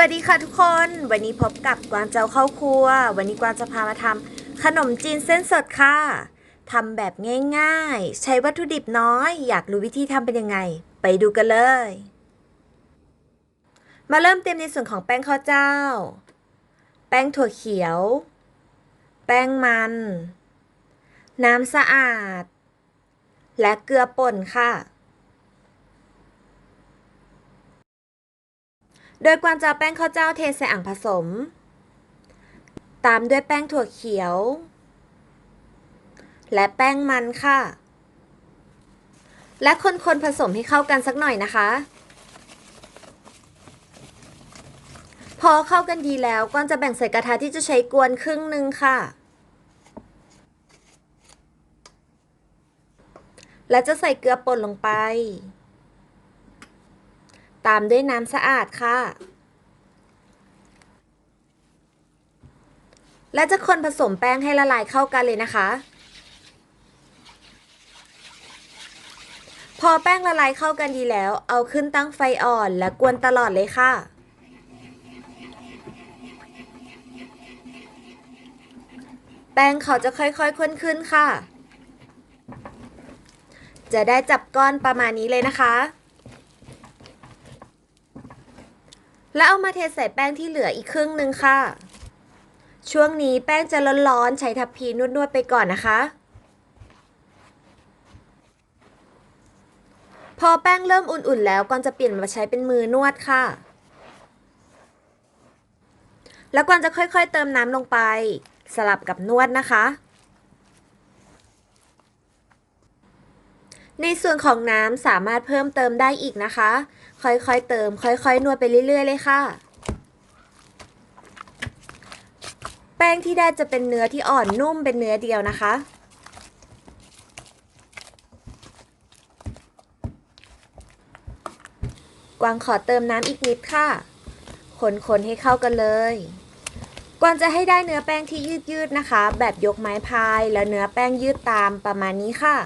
วัสดีค่ะทุกคน วันนี้พบกับกวางเจ้าเข้าครัว วันนี้กวางจะพามาทำขนมจีนเส้นสดค่ะทำแบบง่ายๆ ใช้วัตถุดิบน้อย อยากรู้วิธีทำเป็นยังไง ไปดูกันเลย มาเริ่มเตรียมในส่วนของแป้งข้าวเจ้า แป้งถั่วเขียว แป้งมัน น้ำสะอาด และเกลือป่นค่ะ โดยกวางจะแป้งข้าวเจ้าเทใส่อ่างผสม ตามด้วยแป้งถั่วเขียว และแป้งมันค่ะ และคนๆผสมให้เข้ากันสักหน่อยนะคะ พอเข้ากันดีแล้วกวางจะแบ่งใส่กระทะที่จะใช้กวนครึ่งหนึ่งค่ะและจะใส่เกลือป่นลงไป ตามด้วยน้ำสะอาดค่ะ และจะคนผสมแป้งให้ละลายเข้ากันเลยนะคะ พอแป้งละลายเข้ากันดีแล้ว เอาขึ้นตั้งไฟอ่อนและกวนตลอดเลยค่ะแป้งเขาจะค่อยๆข้นขึ้นค่ะ จะได้จับก้อนประมาณนี้เลยนะคะ แล้วเอามาเทใส่แป้งที่เหลืออีกครึ่งหนึ่งค่ะ ช่วงนี้แป้งจะร้อนๆ ใช้ทัพพีนวดๆไปก่อนนะคะ พอแป้งเริ่มอุ่นๆแล้วก่อนจะเปลี่ยนมาใช้เป็นมือนวดค่ะ แล้วก่อนจะค่อยๆเติมน้ำลงไป สลับกับนวดนะคะ ในส่วนของน้ำสามารถเพิ่มเติมได้อีกนะคะ ค่อยๆเติม ค่อยๆ นวดไปเรื่อย ๆ เลยค่ะ แป้งที่ได้จะเป็นเนื้อที่อ่อนนุ่มเป็นเนื้อเดียวนะคะ กวางขอเติมน้ำอีกนิดค่ะ คนๆให้เข้ากันเลยกวางจะให้ได้เนื้อแป้งที่ยืดๆนะคะ แบบยกไม้พาย แล้วเนื้อแป้งยืดตามประมาณนี้ค่ะ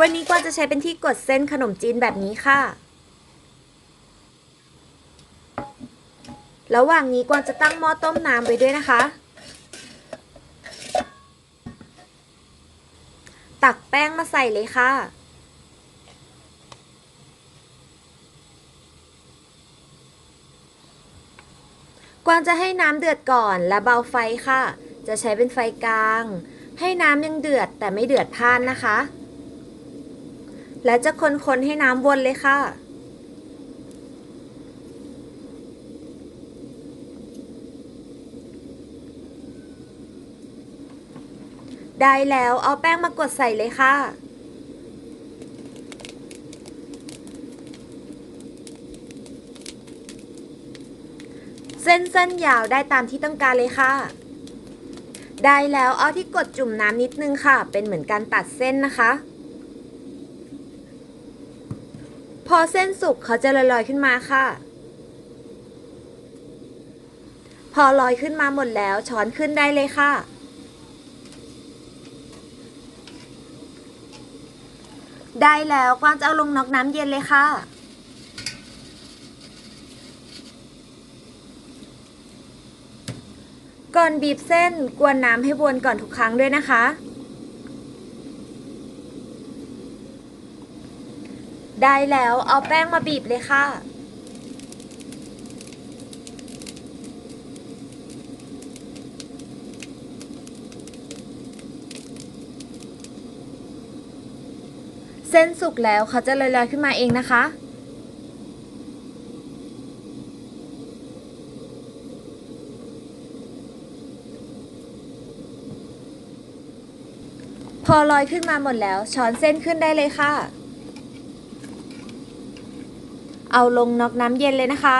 วันนี้กวางจะใช้เป็นที่กดเส้นขนมจีนแบบนี้ค่ะ ระหว่างนี้กวางจะตั้งหม้อต้มน้ำไว้ด้วยนะคะ ตักแป้งมาใส่เลยค่ะกวางจะให้น้ำเดือดก่อนและเบาไฟค่ะ จะใช้เป็นไฟกลาง ให้น้ำยังเดือดแต่ไม่เดือดพ่านนะคะ และจะคนๆให้น้ำวนเลยค่ะ ได้แล้วเอาแป้งมากดใส่เลยค่ะเส้นสั้นยาวได้ตามที่ต้องการเลยค่ะ ได้แล้วเอาที่กดจุ่มน้ำนิดนึงค่ะ เป็นเหมือนการตัดเส้นนะคะ พอเส้นสุกเขาจะลอยๆขึ้นมาค่ะ พอลอยขึ้นมาหมดแล้วช้อนขึ้นได้เลยค่ะ ได้แล้วกวางจะเอาลงนอกน้ำเย็นเลยค่ะก่อนบีบเส้นกวนน้ำให้วนก่อนทุกครั้งด้วยนะคะ ได้แล้วเอาแป้งมาบีบเลยค่ะ เส้นสุกแล้วเขาจะลอยๆขึ้นมาเองนะคะพอลอยขึ้นมาหมดแล้ว ช้อนเส้นขึ้นได้เลยค่ะ เอาลงนอกน้ำเย็นเลยนะคะ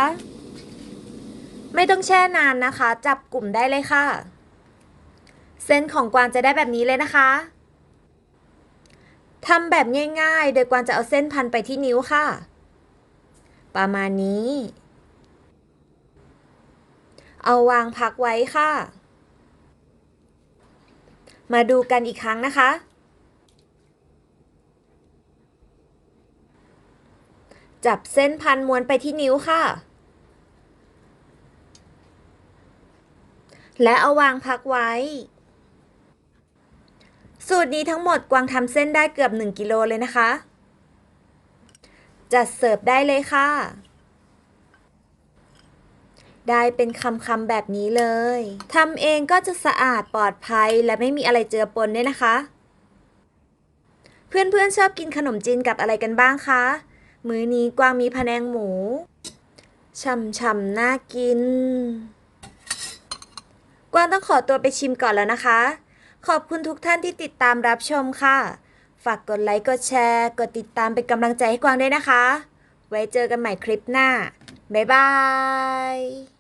ไม่ต้องแช่นานนะคะ จับกลุ่มได้เลยค่ะ เส้นของกวางจะได้แบบนี้เลยนะคะทำแบบง่ายๆ โดยกวางจะเอาเส้นพันไปที่นิ้วค่ะ ประมาณนี้ เอาวางพักไว้ค่ะ มาดูกันอีกครั้งนะคะ จ จับเส้นพันม้วนไปที่นิ้วค่ะ และเอาวางพักไว้ สูตรนี้ทั้งหมดกวางทำเส้นได้เกือบ 1 กิโลเลยนะคะ จัดเสิร์ฟได้เลยค่ะ ได้เป็นคำๆแบบนี้เลยทำเองก็จะสะอาดปลอดภัยและไม่มีอะไรเจือปนด้วยนะคะ เพื่อนๆชอบกินขนมจีนกับอะไรกันบ้างคะ มื้อนี้กวางมีพะแนงหมู ช่ำๆน่ากิน กวางต้องขอตัวไปชิมก่อนแล้วนะคะ ขอบคุณทุกท่านที่ติดตามรับชมค่ะ ฝากกดไลค์ กดแชร์ กดติดตามเป็นกำลังใจให้กวางด้วยนะคะ ไว้เจอกันใหม่คลิปหน้า บ๊ายบาย